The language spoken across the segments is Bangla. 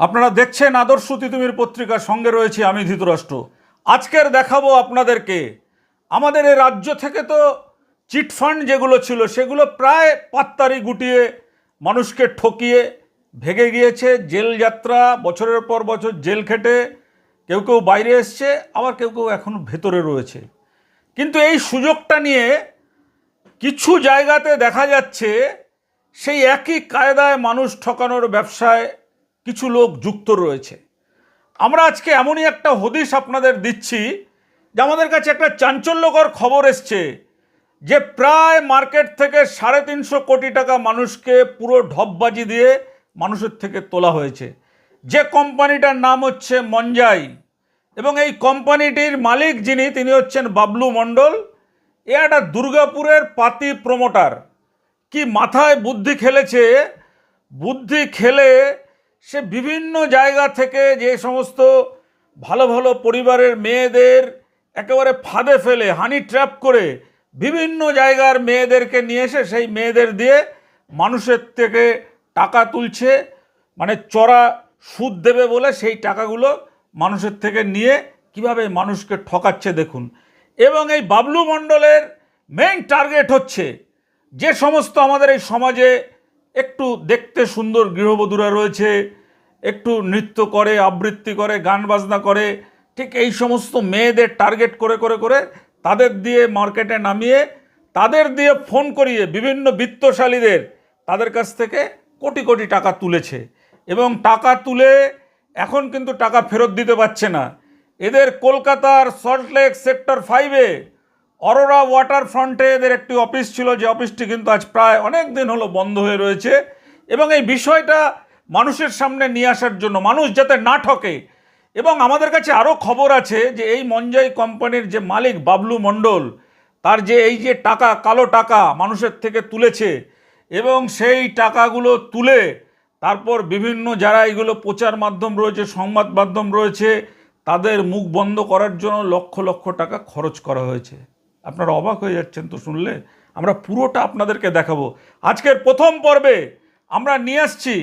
আপনারা দেখছেন আদর্শ তিতুমির পত্রিকার সঙ্গে রয়েছে আমি ধৃতরাষ্ট্র। আজকের দেখাবো আপনাদেরকে, আমাদের এ রাজ্য থেকে তো চিটফান্ড যেগুলো ছিল, সেগুলো প্রায় পাত্তারি গুটিয়ে মানুষকে ঠকিয়ে ভেগে গিয়েছে। জেল যাত্রা, বছরের পর বছর জেল খেটে কেউ কেউ বাইরে এসছে, আবার কেউ কেউ এখন ভেতরে রয়েছে। কিন্তু এই সুযোগটা নিয়ে কিছু জায়গাতে দেখা যাচ্ছে, সেই একই কায়দায় মানুষ ঠকানোর ব্যবসায় কিছু লোক যুক্ত রয়েছে। আমরা আজকে এমনই একটা হদিশ আপনাদের দিচ্ছি যে আমাদের কাছে একটা চাঞ্চল্যকর খবর এসছে যে প্রায় মার্কেট থেকে সাড়ে তিনশো কোটি টাকা মানুষকে পুরো ঢপবাজি দিয়ে মানুষের থেকে তোলা হয়েছে। যে কোম্পানিটার নাম হচ্ছে মঞ্জাই এবং এই কোম্পানিটির মালিক যিনি, তিনি হচ্ছেন বাবলু মণ্ডল। এ একটা দুর্গাপুরের পাতি প্রমোটার। কি মাথায় বুদ্ধি খেলেছে? বুদ্ধি খেলে সে বিভিন্ন জায়গা থেকে যে সমস্ত ভালো ভালো পরিবারের মেয়েদের একেবারে ফাঁদে ফেলে, হানি ট্র্যাপ করে বিভিন্ন জায়গার মেয়েদেরকে নিয়ে এসে সেই মেয়েদের দিয়ে মানুষের থেকে টাকা তুলছে মানে চড়া সুদ দেবে বলে সেই টাকাগুলো মানুষের থেকে নিয়ে কীভাবে মানুষকে ঠকাচ্ছে দেখুন। এবং এই বাবলু মণ্ডলের মেইন টার্গেট হচ্ছে যে সমস্ত আমাদের এই সমাজে একটু দেখতে সুন্দর গৃহবধূরা রয়েছে, একটু নৃত্য করে, আবৃত্তি করে, গান বাজনা করে, ঠিক এই সমস্ত মেয়েদের টার্গেট করে করে করে তাদের দিয়ে মার্কেটে নামিয়ে, তাদের দিয়ে ফোন করিয়ে বিভিন্ন বিত্তশালীদের তাদের কাছ থেকে কোটি কোটি টাকা তুলেছে। এবং টাকা তুলে এখন কিন্তু টাকা ফেরত দিতে পারছে না। এদের কলকাতার সল্টলেক সেক্টর ফাইভে অরোরা ওয়াটার ফ্রন্টে এদের একটি অফিস ছিল, যে অফিসটি কিন্তু আজ প্রায় অনেক দিন হলো বন্ধ হয়ে রয়েছে। এবং এই বিষয়টা মানুষের সামনে নিয়ে আসার জন্য, মানুষ যাতে না ঠকে। এবং আমাদের কাছে আরও খবর আছে যে এই মঞ্জাই কোম্পানির যে মালিক বাবলু মণ্ডল, তার যে এই যে টাকা, কালো টাকা মানুষের থেকে তুলেছে, এবং সেই টাকাগুলো তুলে তারপর বিভিন্ন যারা এগুলো প্রচার মাধ্যম রয়েছে, সংবাদ মাধ্যম রয়েছে, তাদের মুখ বন্ধ করার জন্য লক্ষ লক্ষ টাকা খরচ করা হয়েছে। আপনারা অবাক হয়ে যাচ্ছেন তো শুনলে। আমরা পুরোটা আপনাদেরকে দেখাবো। আজকের প্রথম পর্বে আমরা নিয়ে আসছি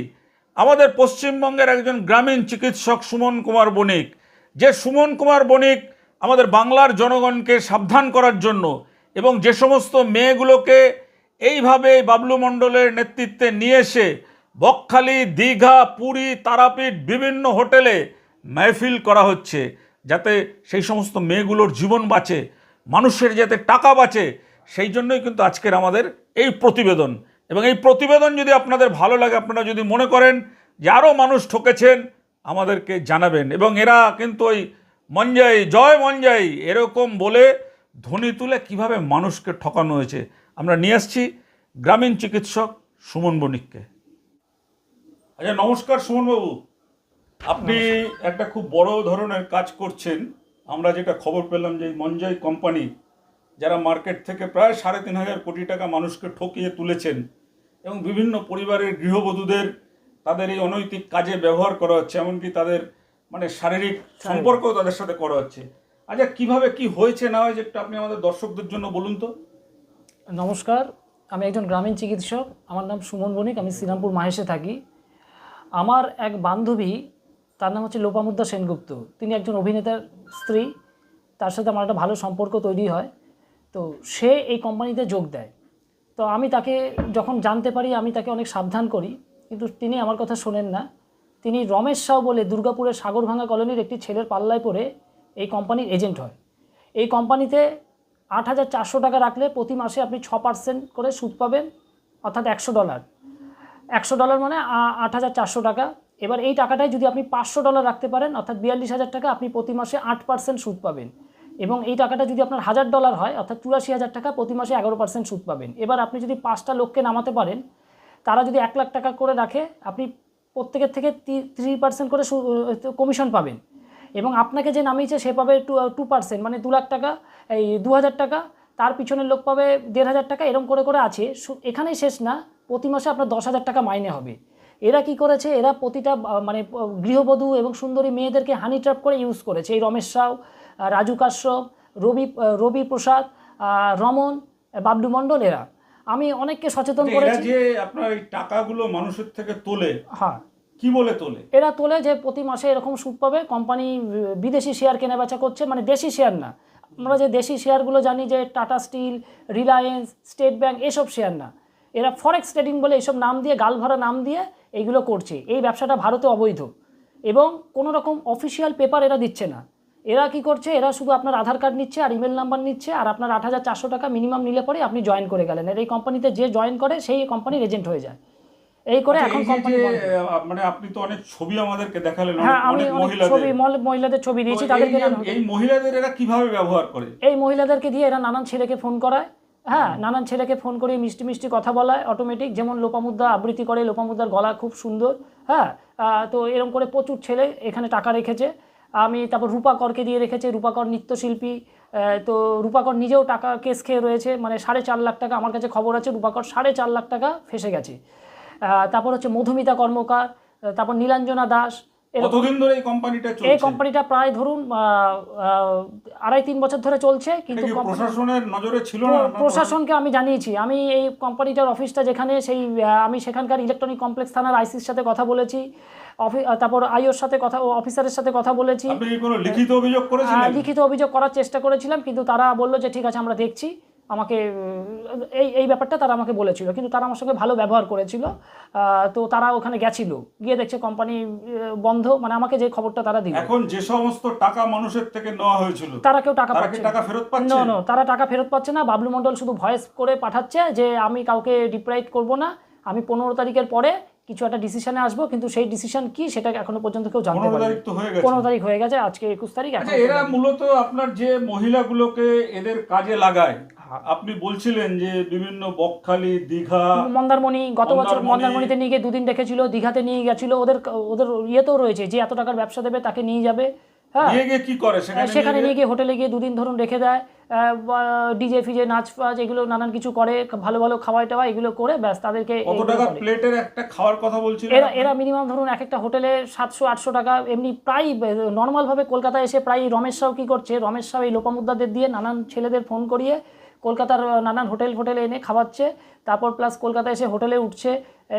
আমাদের পশ্চিমবঙ্গের একজন গ্রামীণ চিকিৎসক সুমন কুমার বণিক। যে সুমন কুমার বণিক আমাদের বাংলার জনগণকে সাবধান করার জন্য এবং যে সমস্ত মেয়েগুলোকে এইভাবে বাবলু মণ্ডলের নেতৃত্বে নিয়ে এসে বকখালি, দীঘা, পুরী, তারাপীঠ, বিভিন্ন হোটেলে মেহফিল করা হচ্ছে, যাতে সেই সমস্ত মেয়েগুলোর জীবন বাঁচে। মানুষের যাতে টাকা বাঁচে সেই জন্যই কিন্তু আজকের আমাদের এই প্রতিবেদন। এবং এই প্রতিবেদন যদি আপনাদের ভালো লাগে আপনারা যদি মনে করেন যে আরও মানুষ ঠকেছেন আমাদেরকে জানাবেন। এবং এরা কিন্তু ওই মঞ্জাই জয় মঞ্জাই এরকম বলে ধ্বনি তুলে কীভাবে মানুষকে ঠকানো হয়েছে। আমরা নিয়ে আসছি গ্রামীণ চিকিৎসক সুমন বণিককে। আচ্ছা নমস্কার সুমনবাবু। আপনি একটা খুব বড় ধরনের কাজ করছেন। আমরা যেটা খবর পেলাম যে মঞ্জয় কোম্পানি যারা মার্কেট থেকে প্রায় সাড়ে তিন হাজার কোটি টাকা মানুষকে ঠকিয়ে তুলেছেন এবং বিভিন্ন পরিবারের গৃহবধূদের তাদের এই অনৈতিক কাজে ব্যবহার করা হচ্ছে এমনকি তাদের মানে শারীরিক। সম্পর্কও তাদের সাথে করা হচ্ছে। আচ্ছা কীভাবে কি হয়েছে? না হয়েছে একটু আপনি আমাদের দর্শকদের জন্য বলুন তো। নমস্কার আমি একজন গ্রামীণ চিকিৎসক। আমার নাম সুমন বণিক আমি শ্রীরামপুর মাহেশে থাকি। আমার এক বান্ধবী তার নাম হচ্ছে লোপামুদ্রা সেনগুপ্ত। তিনি একজন অভিনেতার স্ত্রী। তার সাথে আমার একটা ভালো সম্পর্ক তৈরি হয়। তো সে এই কোম্পানিতে যোগ দেয়। তো আমি তাকে যখন জানতে পারি, আমি তাকে অনেক সাবধান করি। কিন্তু তিনি আমার কথা শোনেন না। তিনি রমেশ সাউ বলে দুর্গাপুরের সাগরভাঙা কলোনির একটি ছেলের পাল্লায় পড়ে এই কোম্পানির এজেন্ট হয়। এই কোম্পানিতে আট হাজার চারশো টাকা রাখলে প্রতি মাসে আপনি ছ পার্সেন্ট করে সুদ পাবেন, অর্থাৎ একশো ডলার। একশো ডলার মানে আট হাজার চারশো টাকা। এবার এই টাকাটায় যদি আপনি পাঁচশো ডলার রাখতে পারেন, অর্থাৎ বিয়াল্লিশ হাজার টাকা আপনি প্রতি মাসে আট পার্সেন্ট সুদ পাবেন। এবং এই টাকাটা যদি আপনার হাজার ডলার হয়, অর্থাৎ চুরাশি হাজার টাকা প্রতি মাসে এগারো পার্সেন্ট সুদ পাবেন। এবার আপনি যদি পাঁচটা লোককে নামাতে পারেন, তারা যদি এক লাখ টাকা করে রাখে, আপনি প্রত্যেকের থেকে থ্রি পার্সেন্ট করে কমিশন পাবেন। এবং আপনাকে যে নামিয়েছে, সে পাবে টু টু পার্সেন্ট মানে দু লাখ টাকা, এই দু হাজার টাকা, তার পিছনের লোক পাবে দেড় হাজার টাকা এরকম করে করে আছে। এখানেই শেষ না, প্রতি মাসে আপনার দশ হাজার টাকা মাইনে হবে। এরা কি করেছে? এরা প্রতিটা মানে গৃহবধূ এবং সুন্দরী মেয়েদেরকে হানি ট্র্যাপ করে ইউজ করেছে। এই রমেশ সাউ রাজু কাশ্যপ রবি রবি প্রসাদ রমন বাবলু মণ্ডল এরা। আমি অনেককে সচেতন এরা করেছি। যে আপনার এই টাকাগুলো মানুষের থেকে তোলে হ্যাঁ। কি বলে তোলে? এরা তোলে যে প্রতি মাসে এরকম সুদ পাবে কোম্পানি বিদেশি শেয়ার কেনা বেচা করছে মানে দেশি শেয়ার না। আমরা যে দেশি শেয়ারগুলো জানি যে Tata steel Reliance state bank এসব শেয়ার না। এরা ফরেক্স ট্রেডিং বলে এইসব নাম দিয়ে গালভরা নাম দিয়ে এইগুলো করছে। এই ব্যবসাটা ভারতে অবৈধ। এবং কোনো রকম অফিসিয়াল পেপার এরা দিচ্ছে না। এরা কি করছে? এরা শুধু আপনার আধার কার্ড নিচ্ছে আর ইমেল নাম্বার নিচ্ছে আর আপনার আট হাজার চারশো টাকা মিনিমাম নিলে পরে আপনি জয়েন করে গেলেন। আর এই কোম্পানিতে যে জয়েন করে সেই কোম্পানির এজেন্ট হয়ে যায়। এই করে আচ্ছা, এখন কোম্পানি মানে আপনি তো অনেক ছবি আমাদেরকে দেখালেন হ্যাঁ আমি অনেক ছবি মহিলাদের ছবি দিয়েছি তাদেরকে এই মহিলাদের এরা কীভাবে ব্যবহার করে? এই মহিলাদেরকে দিয়ে এরা নানান ছেলেকে ফোন করায়। হ্যাঁ নানান ছেলেকে ফোন করে মিষ্টি মিষ্টি কথা বলায় অটোমেটিক যেমন লোপামুদ্রা আবৃত্তি করে লোপামুদ্রার গলা খুব সুন্দর হ্যাঁ তো এরকম করে প্রচুর ছেলে এখানে টাকা রেখেছে। আমি তারপর রূপাকরকে দিয়ে রেখেছে রূপাকর নৃত্যশিল্পী তো রূপাকর নিজেও টাকা কেস খেয়ে রয়েছে মানে সাড়ে চার লাখ টাকা আমার কাছে খবর আছে রূপাকর সাড়ে চার লাখ টাকা ফেসে গেছে। তারপর হচ্ছে মধুমিতা কর্মকার তারপর নীলাঞ্জনা দাস কতদিন ধরে এই কোম্পানিটা এই চলছে? কোম্পানিটা প্রায় ধরুন আড়াই তিন বছর ধরে চলছে কিন্তু প্রশাসনের নজরে ছিল না? প্রশাসনকে আমি জানিয়েছি। আমি এই কোম্পানিটার অফিসটা যেখানে সেই আমি সেখানকার ইলেকট্রনিক কমপ্লেক্স থানার আইসির সাথে কথা বলেছি তারপর আইওর সাথে কথা অফিসারের সাথে কথা বলেছি। লিখিত অভিযোগ আহ, লিখিত অভিযোগ করার চেষ্টা করেছিলাম কিন্তু তারা বলল যে ঠিক আছে আমরা দেখছি। আমাকে এই এই ব্যাপারটা তারা আমাকে বলেছিল। কিন্তু তারা আমার সঙ্গে ভালো ব্যবহার করেছিল। আহ, তো তারা ওখানে গেছিল। গিয়ে দেখছে কোম্পানি বন্ধ। মানে আমাকে যে খবরটা তারা দিল। এখন যে সমস্ত টাকা মানুষের থেকে নেওয়া হয়েছিল তারা কেউ টাকা পাচ্ছে। টাকা ফেরত পাচ্ছে? নো নো তারা টাকা ফেরত পাচ্ছে না। বাবলু মণ্ডল শুধু ভয়েস করে পাঠাচ্ছে যে আমি কাউকে রিপ্রাইট করব না। আমি পনেরো তারিখের পরে কিছু একটা ডিসিশনে আসব। কিন্তু সেই ডিসিশন কি সেটা এখনও পর্যন্ত কেউ জানতে পনেরো পারে তারিখ তো গেছে। পনেরো তারিখ হয়ে গেছে। আজকে একুশ তারিখ আচ্ছা এরা মূলত আপনার যে মহিলাগুলোকে এদের কাজে লাগায়। আপনি বলছিলেন যে বিভিন্ন বকখালি দীঘা মন্দারমণি গত বছর মন্দারমণিতে নিয়ে গিয়ে দুদিন রেখেছিল দীঘাতে নিয়ে গেছিল ওদের ওদের ইয়েতেও রয়েছে যে এত টাকার ব্যবসা দেবে তাকে নিয়ে যাবে হ্যাঁ। কি করে? সেখানে সেখানে নিয়ে গিয়ে হোটেলে গিয়ে দুদিন ধরুন রেখে দেয় ডিজে ফিজে নাচ ফাচ এগুলো নানান কিছু করে ভালো ভালো খাওয়াই টাওয়া এগুলো করে ব্যাস তাদেরকে কত টাকা। প্লেটের একটা খাওয়ার কথা বলছিলেন এরা এরা মিনিমাম ধরুন এক একটা হোটেলে সাতশো আটশো টাকা এমনি প্রায় নর্মালভাবে কলকাতায় এসে প্রায় রমেশ সাউ কী করছে রমেশ সাউ এই লোপামুদ্রাদের দিয়ে নানান ছেলেদের ফোন করিয়ে কলকাতার নানান হোটেল ফোটেলে এনে খাওয়াচ্ছে তারপর প্লাস কলকাতা এসে হোটেলে উঠছে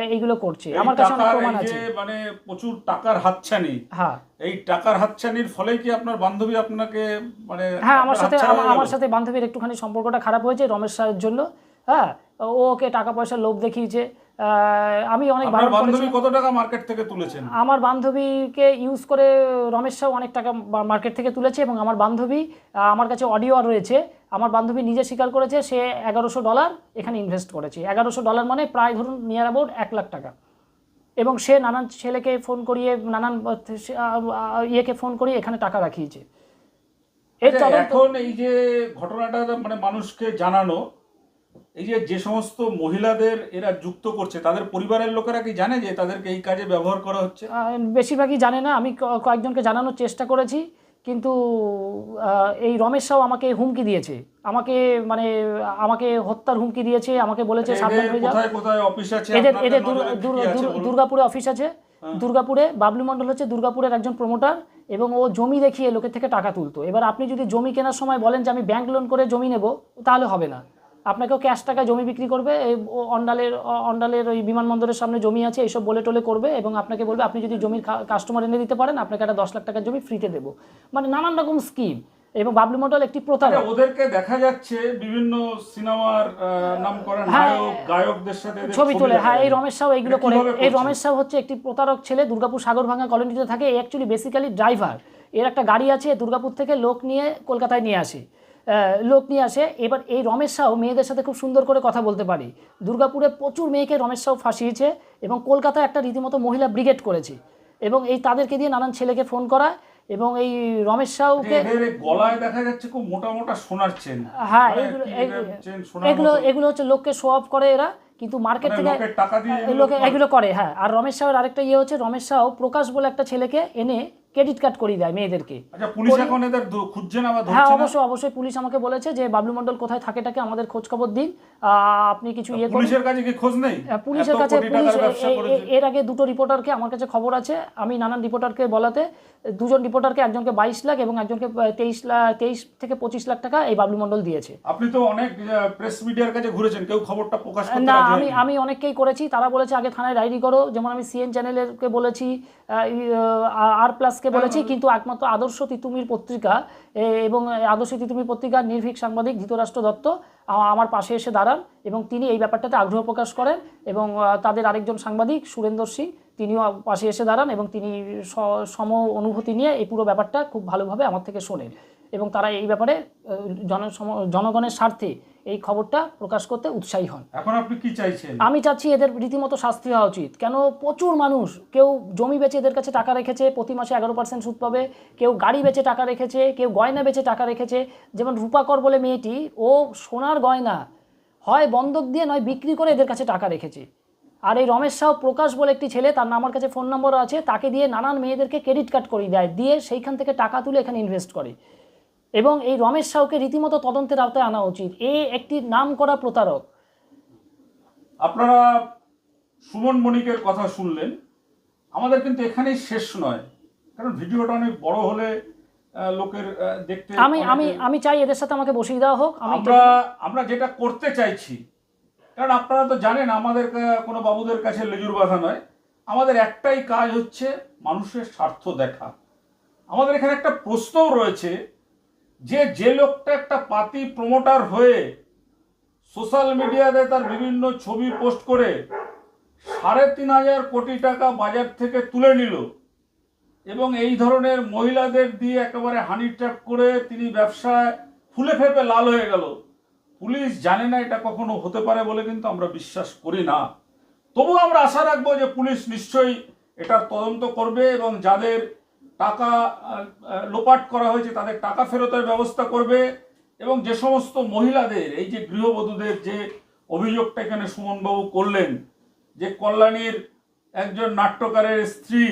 এইগুলো করছে। আমার কাছে অনেক প্রমাণ আছে। মানে প্রচুর টাকার হাতছানি হ্যাঁ। এই টাকার হাতছানির ফলে কি আপনার বান্ধবী আপনাকে মানে হ্যাঁ আমার সাথে আমার- সাথে বান্ধবীর একটুখানি সম্পর্কটা খারাপ হয়েছে রমেশ স্যারের জন্য হ্যাঁ ও ওকে টাকা পয়সার লোভ দেখিয়েছে আমি অনেক করেছি বান্ধবী কত টাকা মার্কেট থেকে তুলেছেন? আমার বান্ধবীকে ইউজ করে রমেশ সাউ অনেক টাকা মার্কেট থেকে তুলেছে এবং আমার বান্ধবী আমার কাছে অডিও আর রয়েছে। আমার বান্ধবী নিজে স্বীকার করেছে সে এগারোশো ডলার এখানে ইনভেস্ট করেছে। এগারোশো ডলার মানে প্রায় ধরুন নিয়ার অ্যাবাউট এক লাখ টাকা। এবং সে নানান ছেলেকে ফোন করিয়ে নানান ইয়েকে ফোন করিয়ে এখানে টাকা রাখিয়েছে। আচ্ছা, এখন এই যে ঘটনাটা মানে মানুষকে জানানো এই যে যে সমস্ত মহিলাদের এরা যুক্ত করছে তাদের পরিবারের লোকেরা কি জানে যে তাদেরকে এই কাজে ব্যবহার করা হচ্ছে? বেশিরভাগই জানে না। আমি কয়েকজনকে জানানোর চেষ্টা করেছি কিন্তু এই রমেশ সাউ আমাকে হুমকি দিয়েছে। আমাকে মানে আমাকে হত্যার হুমকি দিয়েছে আমাকে বলেছে সাবধান হয়ে যাও। কোথায় কোথায় অফিস আছে? এদের এদের বলুন? দুর্গাপুরে অফিস আছে। দুর্গাপুরে বাবলু মণ্ডল হচ্ছে দুর্গাপুরের একজন প্রমোটার এবং ও জমি দেখিয়ে লোকের থেকে টাকা তুলতো। এবার আপনি যদি জমি কেনার সময় বলেন যে আমি ব্যাংক লোন করে জমি নেব তাহলে হবে না। আপনাকেও ক্যাশ টাকায় জমি বিক্রি করবে এই অন্ডালের অন্ডালের ওই বিমানবন্দরের সামনে জমি আছে এইসব বলে টলে করবে এবং আপনাকে বলবে আপনি যদি জমির কাস্টমার এনে দিতে পারেন আপনাকে একটা দশ লাখ টাকার জমি ফ্রিতে দেবো। মানে নানান রকম স্কিম এবং বাবলু মণ্ডল একটি প্রতারক। আচ্ছা, ওদেরকে দেখা যাচ্ছে বিভিন্ন সিনেমার নাম করা হ্যাঁ, নায়ক গায়কদের সাথে ছবি তোলে। হ্যাঁ এই রমেশ সাউ এইগুলো করে। এই রমেশ সাউ হচ্ছে একটি প্রতারক ছেলে দুর্গাপুর সাগরভাঙা কলোনিতে থাকে। অ্যাকচুয়ালি বেসিক্যালি ড্রাইভার এর একটা গাড়ি আছে দুর্গাপুর থেকে লোক নিয়ে কলকাতায় নিয়ে আসে। লোক নিয়ে আসে। এবার এই রমেশ সাউ মেয়েদের সাথে খুব সুন্দর করে কথা বলতে পারে। দুর্গাপুরে প্রচুর মেয়েকে রমেশ সাউ ফাঁসিয়েছে এবং কলকাতায় একটা রীতিমতো মহিলা ব্রিগেড করেছে এবং এই তাদেরকে দিয়ে নানান ছেলেকে ফোন করা এবং এই রমেশ সাউকে গলায় দেখা যাচ্ছে খুব মোটা মোটা সোনার চেন। হ্যাঁ মানে এগুলো এগুলো- হচ্ছে লোককে শো অফ করে এরা কিন্তু মার্কেট থেকে লোকে করে? এগুলো করে হ্যাঁ। আর রমেশ সাহের আরেকটা ইয়ে হচ্ছে রমেশ সাউ প্রকাশ বলে একটা ছেলেকে এনে ক্রেডিট কার্ড করিয়ে দেয় মেয়েদেরকে। আচ্ছা হ্যাঁ অবশ্যই অবশ্যই পুলিশ আমাকে বলেছে যে বাবলু মণ্ডল কোথায় থাকে টাকে আমাদের খোঁজ খবর দিন আপনি কিছু ইয়ে করুন। পুলিশের কাছে কি খোঁজ নেই? পুলিশের কাছে পুলিশ। এর আগে দুটো রিপোর্টারকে আমার কাছে খবর আছে। আমি নানান রিপোর্টারকে বলাতে দুজন রিপোর্টারকে একজনকে বাইশ লাখ এবং একজনকে তেইশ লাখ তেইশ থেকে পঁচিশ লাখ টাকা এই বাবলু মণ্ডল দিয়েছে। আপনি তো অনেক প্রেস মিডিয়ার কাছে ঘুরেছেন কেউ খবরটা প্রকাশ করতে না আমি আমি অনেককেই করেছি তারা বলেছে আগে থানায় ডায়েরি করো। যেমন আমি সিএন চ্যানেলেরকে বলেছি আর প্লাসকে বলেছি কিন্তু একমাত্র আদর্শ তিতুমির পত্রিকা এবং আদর্শ তিতুমির পত্রিকার নির্ভীক সাংবাদিক ধৃতরাষ্ট্র দত্ত আমার পাশে এসে দাঁড়ান এবং তিনি এই ব্যাপারটাতে আগ্রহ প্রকাশ করেন এবং তাদের আরেকজন সাংবাদিক সুরেন্দর সিং তিনিও পাশে এসে দাঁড়ান এবং তিনি সম অনুভূতি নিয়ে এই পুরো ব্যাপারটা খুব ভালোভাবে আমার থেকে শোনেন। এবং তারা এই ব্যাপারে আহ, জন সম- জনগণের স্বার্থে এই খবরটা প্রকাশ করতে উৎসাহী হন। এখন আপনি কি চাইছেন? আমি চাচ্ছি এদের রীতিমতো শাস্তি হওয়া উচিত। কেন প্রচুর মানুষ কেউ জমি বেচে এদের কাছে টাকা রেখেছে প্রতি মাসে এগারো পার্সেন্ট সুদ পাবে কেউ গাড়ি বেচে টাকা রেখেছে কেউ গয়না বেচে টাকা রেখেছে। যেমন রূপাকর বলে মেয়েটি ও সোনার গয়না হয় বন্ধক দিয়ে নয় বিক্রি করে এদের কাছে টাকা রেখেছে। আর এই রমেশ সাউ প্রকাশ বলে একটি ছেলে তার আমার কাছে ফোন নম্বর আছে তাকে দিয়ে নানান মেয়েদেরকে ক্রেডিট কার্ড করিয়ে দেয় দিয়ে সেইখান থেকে টাকা তুলে এখানে ইনভেস্ট করে। এবং এই রমেশ সাউকে রীতিমতো তদন্তের আওতায় আনা উচিত। এ একটি নাম করা প্রতারক। আপনারা সুমন মণিকের কথা শুনলেন। আমাদের কিন্তু এখানেই শেষ নয় কারণ ভিডিওটা অনেক বড় হলে লোকের দেখতে আমি আমি আমি চাই এদের সাথে আমাকে বসিয়ে দেওয়া হোক। আমরা আমরা যেটা করতে চাইছি কারণ আপনারা তো জানেন আমাদের কোনো বাবুদের কাছে লেজুর বাধা নয়। আমাদের একটাই কাজ হচ্ছে মানুষের স্বার্থ দেখা। আমাদের এখানে একটা প্রশ্নও রয়েছে যে যে লোকটা একটা পাতি প্রমোটার হয়ে সোশ্যাল মিডিয়াতে তার বিভিন্ন ছবি পোস্ট করে সাড়ে তিন হাজার কোটি টাকা বাজার থেকে তুলে নিল এবং এই ধরনের মহিলাদের দিয়ে একেবারে হানি ট্র্যাপ করে তিনি ব্যবসায় ফুলে ফেপে লাল হয়ে গেল। পুলিশ জানে না এটা কখনো হতে পারে বলে কিন্তু আমরা বিশ্বাস করি না। তবু আমরা আশা রাখব যে পুলিশ নিশ্চয়ই এটার তদন্ত করবে এবং যাদের টাকা লোপাট করা হয়েছে, তাদের টাকা ফেরতের ব্যবস্থা করবে এবং যে সমস্ত মহিলাদের, এই যে গৃহবধূদের যে অভিযোগটা এখানে সুমনবাবু করলেন, যে কল্যাণীর একজন নাট্যকারের স্ত্রী,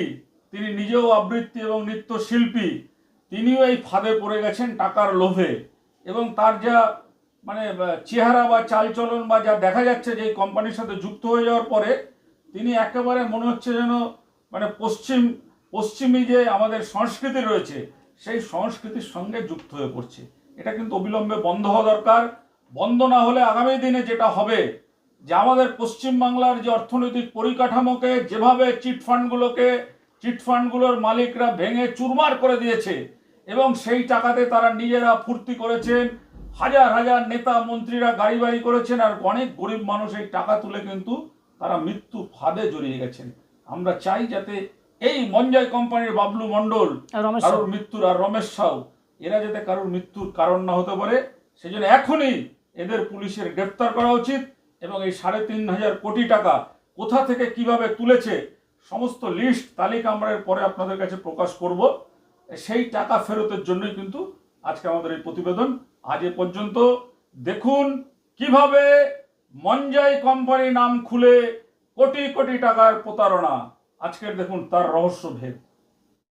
তিনি নিজেও আবৃত্তি এবং নৃত্যশিল্পী, তিনিও এই ফাঁদে পড়ে গেছেন টাকার লোভে এবং তার যা মানে চেহারা বা চালচলন বা যা দেখা যাচ্ছে যে এই কোম্পানির সাথে যুক্ত হয়ে যাওয়ার পরে, তিনি একেবারে মনে হচ্ছে যেন মানে পশ্চিম পশ্চিমী যে আমাদের সংস্কৃতি রয়েছে, সেই সংস্কৃতির সঙ্গে যুক্ত হয়ে পড়ছে। এটা কিন্তু অবিলম্বে বন্ধ হওয়া দরকার। বন্ধ না হলে আগামী দিনে যেটা হবে, যে আমাদের পশ্চিমবাংলার যে অর্থনৈতিক পরিকাঠামোকে যেভাবে চিটফান্ডগুলোকে চিটফান্ডগুলোর মালিকরা ভেঙে চুরমার করে দিয়েছে, এবং সেই টাকাতে তারা নিজেরা ফুর্তি করেছেন, হাজার হাজার নেতা মন্ত্রীরা গাড়ি বাড়ি করেছেন, আর অনেক গরিব মানুষ এই টাকা তুলে কিন্তু তারা মৃত্যু ফাঁদে জড়িয়ে গেছেন। আমরা চাই যাতে এই মঞ্জয় কোম্পানির বাবলু সাউ। কারোর মৃত্যুর আর রমেশ সাউ এরা যাতে কারোর মৃত্যুর কারণ না হতে পারে সেই জন্য এখনই এদের পুলিশের গ্রেপ্তার করা উচিত এবং এই সাড়ে তিন হাজার কোটি টাকা কোথা থেকে কীভাবে তুলেছে সমস্ত লিস্ট তালিকা আমরা এর পরে আপনাদের কাছে প্রকাশ করব। সেই টাকা ফেরতের জন্যই কিন্তু আজকে আমাদের এই প্রতিবেদন আজ এ পর্যন্ত। দেখুন কীভাবে মঞ্জাই কোম্পানি নাম খুলে কোটি কোটি টাকার প্রতারণা। আজকের দেখুন তার রহস্য ভেদ।